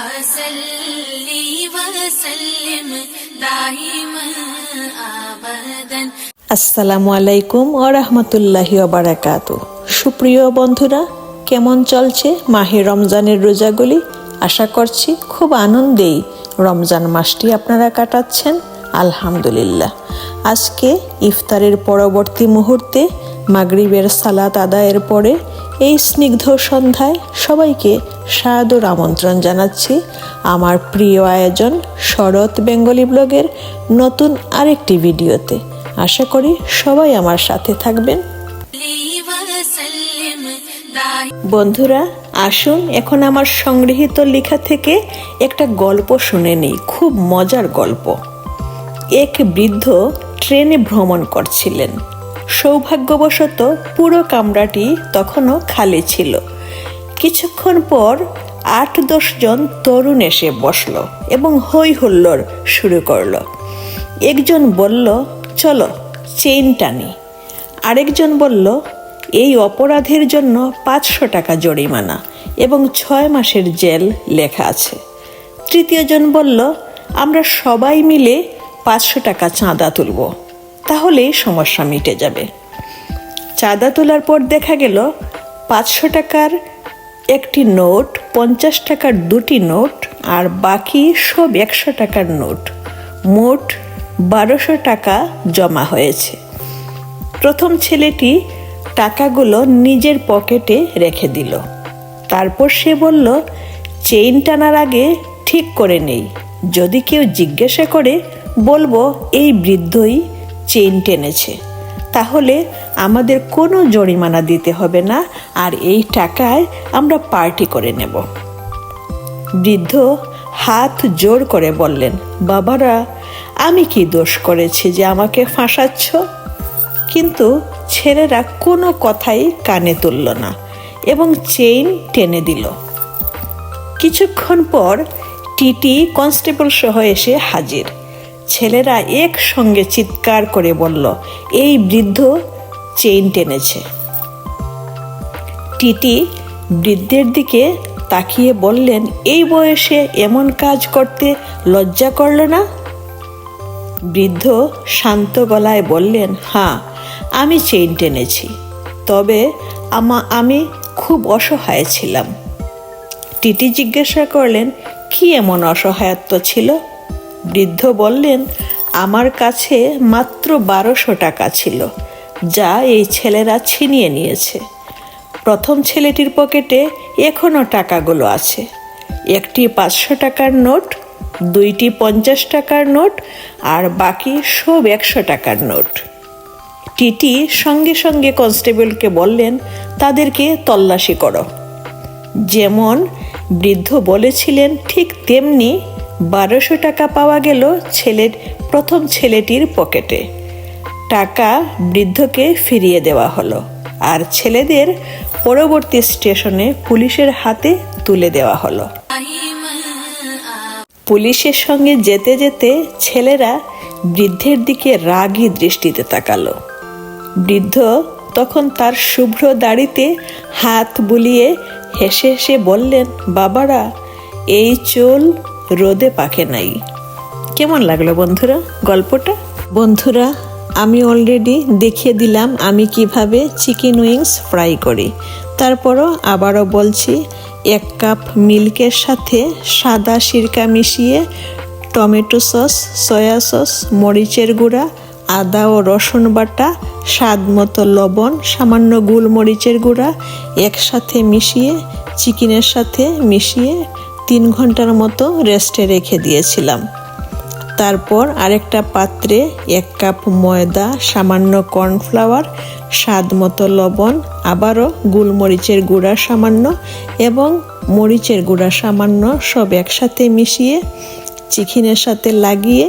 صلي وسلم دائما ابدا আসসালামু আলাইকুম ও রহমতুল্লাহি বারাকাত সুপ্রিয় বন্ধুরা কেমন চলছে মাহে রমজানের রোজাগুলি আশা করছি খুব আনন্দেই রমজান মাসটি আপনারা কাটাচ্ছেন আলহামদুলিল্লাহ আজকে ইফতারের পরবর্তী মুহূর্তে মাগরিবের সালাত আদায়ের পরে এই স্নিগ্ধ সন্ধ্যায় সবাইকে সাদর আমন্ত্রণ জানাচ্ছি আমার প্রিয় আয়োজন শরৎ বেঙ্গলি ব্লগের নতুন আরেকটি ভিডিওতে। আশা করি সবাই আমার সাথে থাকবেন। বন্ধুরা, আসুন এখন আমার সংগৃহীত লেখা থেকে একটা গল্প শুনে নিই, খুব মজার গল্প। এক বৃদ্ধ ট্রেনে ভ্রমণ করছিলেন। সৌভাগ্যবশত পুরো কামরাটি তখনও খালি ছিল। কিছুক্ষণ পর আট দশজন তরুণ এসে বসল এবং হই হুল্লোড় শুরু করল। একজন বলল, চলো, চেইন টানি। আরেকজন বলল, এই অপরাধের জন্য পাঁচশো টাকা জরিমানা এবং ছয় মাসের জেল লেখা আছে। তৃতীয়জন বলল, আমরা সবাই মিলে পাঁচশো টাকা চাঁদা তুলব তাহলেই সমস্যা মিটে যাবে। চাঁদা তোলার পর দেখা গেল, পাঁচশো টাকার একটি নোট, পঞ্চাশ টাকার দুটি নোট, আর বাকি সব একশো টাকার নোট। মোট বারোশো টাকা জমা হয়েছে। প্রথম ছেলেটি টাকাগুলো নিজের পকেটে রেখে দিল। তারপর সে বলল, চেইন টানার আগে ঠিক করে নেই। যদি কেউ জিজ্ঞাসা করে, বলব এই বৃদ্ধই চেইন টেনেছে। তাহলে আমাদের কোনো জরিমানা দিতে হবে না, আর এই টাকায় আমরা পার্টি করে নেব। বৃদ্ধ হাত জোর করে বললেন, বাবারা, আমি কি দোষ করেছি যে আমাকে ফাঁসাচ্ছ? কিন্তু ছেলেরা কোনো কথাই কানে তুলল না এবং চেইন টেনে দিল। কিছুক্ষণ পর টিটি কনস্টেবল সহ এসে হাজির। ছেলেরা একসঙ্গে চিৎকার করে বলল, এই বৃদ্ধ চেইন টেনেছে। টিটি বৃদ্ধের দিকে তাকিয়ে বললেন, এই বয়সে এমন কাজ করতে লজ্জা করল না? বৃদ্ধ শান্ত গলায় বললেন হ্যাঁ আমি চেইন টেনেছি, তবে আমা, আমি খুব অসহায় ছিলাম। টিটি জিজ্ঞাসা করলেন, কি এমন অসহায়ত্ব ছিল? বৃদ্ধ বললেন, আমার কাছে মাত্র বারোশো টাকা ছিল যা এই ছেলেরা ছিনিয়ে নিয়েছে। প্রথম ছেলেটির পকেটে এখনও টাকাগুলো আছে। একটি পাঁচশো টাকার নোট, দুইটি পঞ্চাশ টাকার নোট, আর বাকি সব একশো টাকার নোট। টিটি সঙ্গে সঙ্গে কনস্টেবলকে বললেন, তাদেরকে তল্লাশি করো। যেমন বৃদ্ধ বলেছিলেন, ঠিক তেমনি বারোশো টাকা পাওয়া গেল ছেলের, প্রথম ছেলেটির পকেটে। টাকা বৃদ্ধকে ফিরিয়ে দেওয়া হলো আর ছেলেদের পরবর্তী স্টেশনে পুলিশের হাতে তুলে দেওয়া হলো। পুলিশের সঙ্গে যেতে যেতে ছেলেরা বৃদ্ধের দিকে রাগী দৃষ্টিতে তাকালো। বৃদ্ধ তখন তার শুভ্র দাড়িতে হাত বুলিয়ে হেসে হেসে বললেন, বাবারা, এই চোল রোদে পাকে নাই। কেমন লাগল বন্ধুরা গল্পটা? বন্ধুরা আমি অলরেডি দেখিয়ে দিলাম আমি কীভাবে চিকেন উইংস ফ্রাই করি। তারপরও আবারও বলছি, এক কাপ মিল্কের সাথে সাদা সিরকা মিশিয়ে টমেটো সস সয়া সস, মরিচের গুঁড়া, আদা ও রসুন বাটা, স্বাদ মতো লবণ, সামান্য গোলমরিচের গুঁড়া একসাথে মিশিয়ে চিকেনের সাথে মিশিয়ে তিন ঘণ্টার মতো রেস্টে রেখে দিয়েছিলাম। তারপর আরেকটা পাত্রে এক কাপ ময়দা, সামান্য কর্নফ্লাওয়ার, স্বাদ মতো লবণ, আবারও গোলমরিচের গুঁড়া সামান্য এবং মরিচের গুঁড়া সামান্য সব একসাথে মিশিয়ে চিকেনের সাথে লাগিয়ে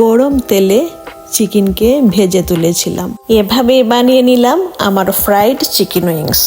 গরম তেলে চিকেনকে ভেজে তুলেছিলাম। এভাবেই বানিয়ে নিলাম আমার ফ্রাইড চিকেন উইংস